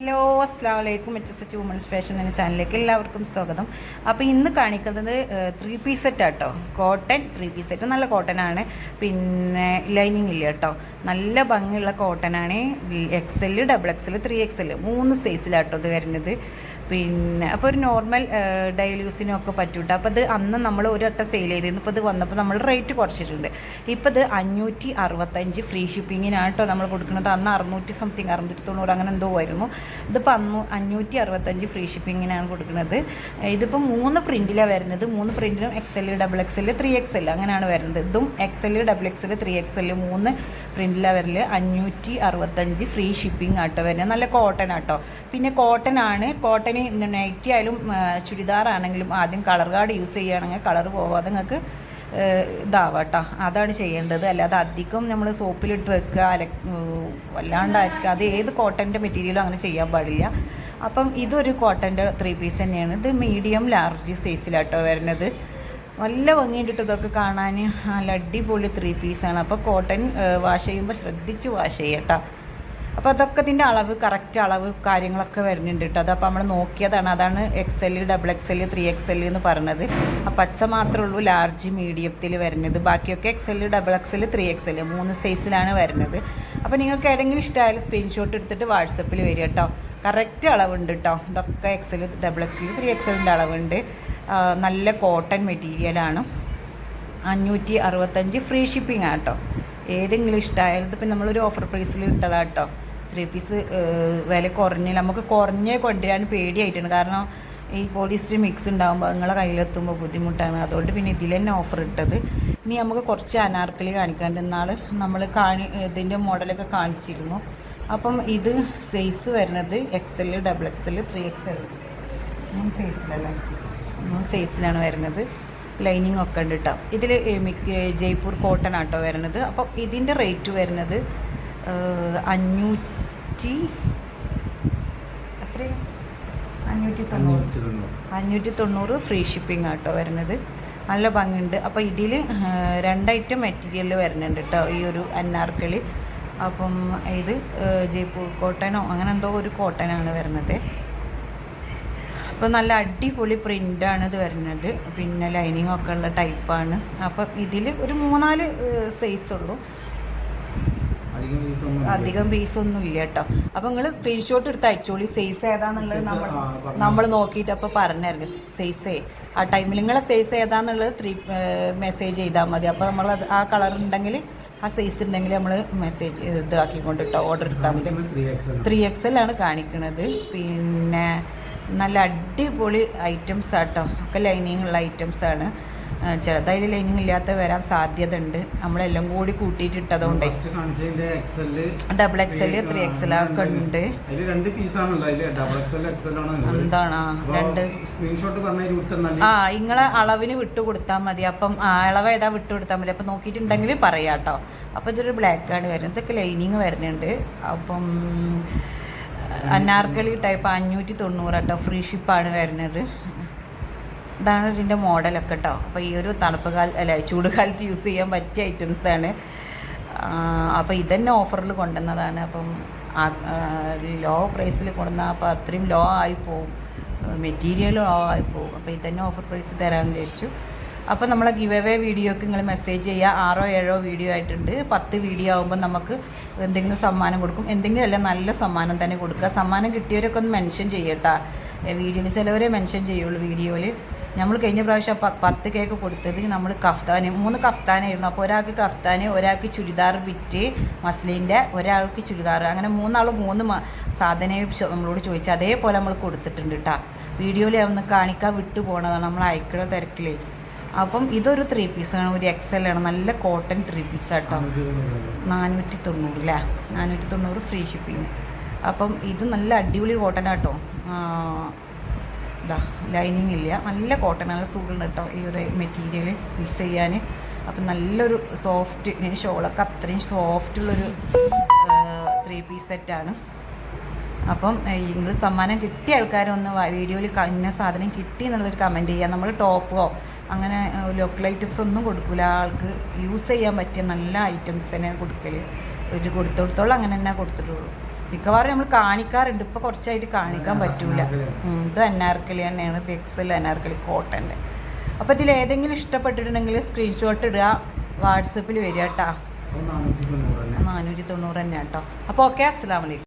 Hello അസ്സാം വലൈക്കും H S H women's fashion എന്ന ചാനലിലേക്ക് എല്ലാവർക്കും സ്വാഗതം. അപ്പോൾ ഇന്ന് കാണിക്കുന്നത് ത്രീ പീസ് സെറ്റ് ആട്ടോ. കോട്ടൺ ത്രീ പീസ് സെറ്റ് നല്ല കോട്ടൺ ആണ്. പിന്നെ ലൈനിങ് ഇല്ല കേട്ടോ നല്ല ഭംഗിയുള്ള കോട്ടൺ ആണ്. X double X L three X മൂന്ന് സൈസിലാട്ടോ ഇത് വരുന്നത്. പിന്നെ അപ്പോൾ ഒരു നോർമൽ ഡെയിലി യൂസിനും ഒക്കെ പറ്റൂട്ടോ? അപ്പോൾ ഇത് അന്ന് നമ്മൾ ഒരു വട്ടം സെയിൽ ചെയ്തിരുന്നു. ഇപ്പോൾ ഇത് വന്നപ്പോൾ നമ്മൾ റേറ്റ് കുറച്ചിട്ടുണ്ട്. ഇപ്പോൾ ഇത് അഞ്ഞൂറ്റി അറുപത്തഞ്ച് ഫ്രീ ഷിപ്പിങ്ങിനാണ് കേട്ടോ നമ്മൾ കൊടുക്കുന്നത്. അന്ന് അറുന്നൂറ്റി സംതിങ് അറുന്നൂറ്റി തൊണ്ണൂറ് അങ്ങനെ എന്തോ ആയിരുന്നു. ഇതിപ്പോൾ അന്ന് അഞ്ഞൂറ്റി അറുപത്തഞ്ച് ഫ്രീ ഷിപ്പിങ്ങിനാണ് കൊടുക്കുന്നത്. ഇതിപ്പോൾ മൂന്ന് പ്രിന്റിലാണ് വരുന്നത്. മൂന്ന് പ്രിന്റിലും X L double X L three X L അങ്ങനെയാണ് വരുന്നത്. ഇതും X L double X L three X L മൂന്ന് പ്രിന്റിലാണ് വരൽ. അഞ്ഞൂറ്റി അറുപത്തഞ്ച് ഫ്രീ ഷിപ്പിംഗ് ആട്ടോ വരുന്നത്. നല്ല കോട്ടൺ ആട്ടോ. പിന്നെ കോട്ടൺ ആണ്. കോട്ടന് നൈറ്റി ആയാലും ചുരിദാറാണെങ്കിലും ആദ്യം കളർ കാർഡ് യൂസ് ചെയ്യുകയാണെങ്കിൽ കളർ പോവാതെ നിങ്ങൾക്ക് ഇതാവാട്ടോ. അതാണ് ചെയ്യേണ്ടത്. അല്ലാതെ അധികം നമ്മൾ സോപ്പിലിട്ട് വെക്കുക അല വല്ലാണ്ട് അരക്കുക അത് ഏത് കോട്ടന്റെ മെറ്റീരിയലും അങ്ങനെ ചെയ്യാൻ പാടില്ല. അപ്പം ഇതൊരു കോട്ടന്റെ ത്രീ പീസ് തന്നെയാണ്. ഇത് മീഡിയം ലാർജ് സൈസിലാട്ടോ വരുന്നത്. നല്ല ഭംഗിയിട്ടിട്ട് ഇതൊക്കെ കാണാൻ. നല്ല അടിപൊളി ത്രീ പീസാണ് അപ്പോൾ കോട്ടൺ വാഷ് ചെയ്യുമ്പോൾ ശ്രദ്ധിച്ച് വാഷ് ചെയ്യട്ടോ. അപ്പോൾ അതൊക്കെ ഇതിന്റെ അളവ് കറക്റ്റ് അളവ് കാര്യങ്ങളൊക്കെ വരുന്നുണ്ട് കേട്ടോ അതപ്പോൾ നമ്മൾ നോക്കിയതാണ്. അതാണ് X L double X L three X L എന്ന് പറഞ്ഞത്. ആ പച്ച മാത്രമേ ഉള്ളൂ ലാർജ് മീഡിയത്തിൽ വരുന്നത്. ബാക്കിയൊക്കെ X L double X L three X L മൂന്ന് സൈസിലാണ് വരുന്നത്. അപ്പോൾ നിങ്ങൾക്ക് ഏതെങ്കിലും ഇഷ്ടമായാലും സ്ക്രീൻഷോട്ട് എടുത്തിട്ട് വാട്സപ്പിൽ വരിക കേട്ടോ കറക്റ്റ് അളവുണ്ട് കേട്ടോ ഇതൊക്കെ X L double X L three X എല്ലിന്റെ അളവുണ്ട് നല്ല കോട്ടൺ മെറ്റീരിയലാണ് അഞ്ഞൂറ്റി അറുപത്തഞ്ച് ഫ്രീ ഷിപ്പിംഗ് ആട്ടോ ഏതെങ്കിലും ഇഷ്ടമായാലും ഇതിപ്പോൾ നമ്മളൊരു ഓഫർ പ്രൈസിൽ ഇട്ടതാട്ടോ ത്രീ പീസ് വില കുറഞ്ഞ നമുക്ക് കുറഞ്ഞേ കൊണ്ടുവരാൻ പേടിയായിട്ടുണ്ട് കാരണം ഈ പോളിസ്റ്റർ മിക്സ് ഉണ്ടാകുമ്പോൾ നിങ്ങളെ കയ്യിലെത്തുമ്പോൾ ബുദ്ധിമുട്ടാണ്. അതുകൊണ്ട് പിന്നെ ഇതിൽ തന്നെ ഓഫർ ഇട്ടത്. ഇനി നമുക്ക് കുറച്ച് അനാർക്കലി കാണിക്കാണ്ട് ഇന്നാൾ നമ്മൾ കാണി ഇതിന്റെ മോഡലൊക്കെ കാണിച്ചിരുന്നു. അപ്പം ഇത് സൈസ് വരുന്നത് X L double X L three X L മൂന്ന് സൈസിലല്ലേ മൂന്ന് സൈസിലാണ് വരുന്നത്. ലൈനിങ് ഒക്കെ ഉണ്ട് കേട്ടോ ഇതിൽ മിക്ക ജയ്പൂർ കോട്ടൺ ആട്ടോ വരുന്നത്. അപ്പം ഇതിന്റെ റേറ്റ് വരുന്നത് അഞ്ഞൂറ്റി എത്ര അഞ്ഞൂറ്റി തൊണ്ണൂറ്. അഞ്ഞൂറ്റി തൊണ്ണൂറ്. ഫ്രീ ഷിപ്പിംഗ് ആട്ടോ വരുന്നത്. നല്ല ഭംഗിയുണ്ട്. അപ്പോൾ ഇതിൽ രണ്ട് ഐറ്റം മെറ്റീരിയൽ വരുന്നുണ്ട് കേട്ടോ ഈ ഒരു അന്നാർക്കളി. അപ്പം ഇത് ജയ്പൂർ കോട്ടനോ അങ്ങനെ എന്തോ ഒരു കോട്ടനാണ് വരുന്നത്. അപ്പോൾ നല്ല അടിപൊളി പ്രിന്റാണ് ഇത് വരുന്നത്. പിന്നെ ലൈനിങ് ഒക്കെ ഉള്ള ടൈപ്പാണ്. അപ്പം ഇതിൽ ഒരു മൂന്നാൽ സൈസ് ഉള്ളൂ അധികം പീസ് ഒന്നും ഇല്ല. കേട്ടോ അപ്പൊ നിങ്ങൾ സ്ക്രീൻഷോട്ട് എടുത്ത് അയച്ചോളി. സൈസ് ഏതാന്നുള്ളത് നമ്മൾ നമ്മൾ നോക്കിയിട്ട് അപ്പൊ പറഞ്ഞായിരുന്നു സൈസേ ആ ടൈമിൽ നിങ്ങളെ സൈസ് ഏതാന്നുള്ളത് ത്രീ മെസ്സേജ് ചെയ്താൽ മതി. അപ്പോൾ നമ്മൾ ആ കളർ ഉണ്ടെങ്കിൽ ആ സൈസ് ഉണ്ടെങ്കിൽ നമ്മൾ മെസ്സേജ് ഇതാക്കിക്കൊണ്ട് കേട്ടോ ഓർഡർ എടുത്താൽ മതി. 3XL ആണ്. ത്രീ എക്സ് എൽ ആണ് കാണിക്കുന്നത് പിന്നെ നല്ല അടിപൊളി ഐറ്റംസ് ആട്ടോ ഒക്കെ ലൈനിങ് ഉള്ള ഐറ്റംസ് ആണ്. ചെറുതായി ലൈനിങ് ഇല്ലാത്ത വരാൻ സാധ്യത ഉണ്ട് നമ്മളെല്ലാം കൂടി കൂട്ടിയിട്ട് ഇട്ടതുകൊണ്ടേ. First കാണിച്ചതിന്റെ XL, double X L three X L ഒക്കെ ഉണ്ട്. രണ്ട്. എന്താണ്? ആ, രണ്ട്. ഇങ്ങളെ അളവിന് വിട്ടു കൊടുത്താൽ മതി. അപ്പം ആ അളവ് ഏതാ വിട്ടു കൊടുത്താൽ മതി. അപ്പം നോക്കിയിട്ടുണ്ടെങ്കിൽ പറയാട്ടോ. അപ്പൊ ഇതൊരു ബ്ലാക്ക് ആണ് വരുന്നത്. ഇതൊക്കെ ലൈനിങ് വരുന്നുണ്ട്. അപ്പം അനാർക്കലി ടൈപ്പ് അഞ്ഞൂറ്റി തൊണ്ണൂറ് കേട്ടോ ഫ്രീ ഷിപ്പാണ് വരുന്നത്. ഇതാണ് ഇതിന്റെ മോഡലൊക്കെ കേട്ടോ അപ്പോൾ ഈ ഒരു തണുപ്പ് കാല അല്ല ചൂട് കാലത്ത് യൂസ് ചെയ്യാൻ പറ്റിയ ഐറ്റംസ് ആണ്. അപ്പോൾ ഇതന്നെ ഓഫറിൽ കൊണ്ടുവന്നതാണ്. അപ്പം ലോ പ്രൈസിൽ കൊണ്ടുവന്നാൽ അപ്പോൾ അത്രയും ലോ ആയി പോവും. മെറ്റീരിയൽ ലോ ആയി പോവും. അപ്പോൾ ഇതന്നെ ഓഫർ പ്രൈസ് തരാമെന്ന് വിചാരിച്ചു. അപ്പോൾ നമ്മളെ ഗിവ് അവേ വീഡിയോക്ക് നിങ്ങൾ മെസ്സേജ് ചെയ്യുക ആറോ ഏഴോ വീഡിയോ ആയിട്ടുണ്ട്. പത്ത് വീഡിയോ ആകുമ്പോൾ നമുക്ക് എന്തെങ്കിലും സമ്മാനം കൊടുക്കും. എന്തെങ്കിലും അല്ല നല്ല സമ്മാനം തന്നെ കൊടുക്കുക. സമ്മാനം കിട്ടിയവരൊക്കെ ഒന്ന് മെൻഷൻ ചെയ്യട്ടാ. വീഡിയോയിൽ ചിലവരെ മെൻഷൻ ചെയ്യുള്ളൂ വീഡിയോയിൽ നമ്മൾ കഴിഞ്ഞ പ്രാവശ്യം പത്ത് കേക്ക് കൊടുത്തത് നമ്മൾ കഫ്താന് മൂന്ന് കഫ്താനായിരുന്നു. അപ്പോൾ ഒരാൾക്ക് കഫ്താന് ഒരാൾക്ക് ചുരിദാർ വിറ്റ് മസ്ലിന്റെ ഒരാൾക്ക് ചുരിദാർ. അങ്ങനെ മൂന്നാൾ മൂന്ന് സാധനമേ നമ്മളോട് ചോദിച്ചു. അതേപോലെ നമ്മൾ കൊടുത്തിട്ടുണ്ട് കേട്ടോ വീഡിയോയിൽ ഒന്ന് കാണിക്കാൻ വിട്ടു പോണതാണ് നമ്മൾ അയക്കണ തിരക്കിൽ അപ്പം ഇതൊരു ത്രീ പീസാണ് ഒരു എക്സൽ ആണ്. നല്ല കോട്ടൺ ത്രീ പീസ് ആട്ടോ നാനൂറ്റി തൊണ്ണൂറ് അല്ലേ നാനൂറ്റി തൊണ്ണൂറ് ഫ്രീ ഷിപ്പിങ് അപ്പം ഇത് നല്ല അടിപൊളി കോട്ടൺ ആട്ടോ ഇതാ ലൈനിങ് ഇല്ല. നല്ല കോട്ടൺ നല്ല സൂടുണ്ട് കേട്ടോ ഈ ഒരു മെറ്റീരിയൽ യൂസ് ചെയ്യാൻ. അപ്പം നല്ലൊരു സോഫ്റ്റ് ഇങ്ങനെ ഷോളൊക്കെ അത്രയും സോഫ്റ്റുള്ളൊരു ത്രീ പീസ് സെറ്റാണ് അപ്പം നിങ്ങൾ സമ്മാനം കിട്ടിയ ആൾക്കാരൊന്ന് വീഡിയോയിൽ ഇന്ന സാധനം കിട്ടി എന്നുള്ളൊരു കമന്റ് ചെയ്യുക നമ്മൾ ടോപ്പോ അങ്ങനെ ലോക്കൽ ഐറ്റംസ് ഒന്നും കൊടുക്കില്ല ആൾക്ക് യൂസ് ചെയ്യാൻ പറ്റിയ നല്ല ഐറ്റംസ് തന്നെ കൊടുക്കൽ ഒരു കൊടുത്തോടത്തോളം അങ്ങനെ തന്നെ കൊടുത്തിട്ടുള്ളൂ. മിക്കവാറും നമ്മൾ കാണിക്കാറുണ്ട്. ഇപ്പൊ കുറച്ചായിട്ട് കാണിക്കാൻ പറ്റൂല. ഇത് അനാർക്കലി തന്നെയാണ്. ഇത് എക്സൽ അനാർക്കലി കോട്ടന്റെ അപ്പോൾ ഇതിൽ ഏതെങ്കിലും ഇഷ്ടപ്പെട്ടിട്ടുണ്ടെങ്കിൽ സ്ക്രീൻഷോട്ട് ഇടുക. വാട്സപ്പിൽ വരിക കേട്ടോ. നാനൂറ്റി തൊണ്ണൂറ് തന്നെ. നാനൂറ്റി തൊണ്ണൂറ് തന്നെ കേട്ടോ. അപ്പോൾ ഓക്കെ അസ്സാം വലൈക്കും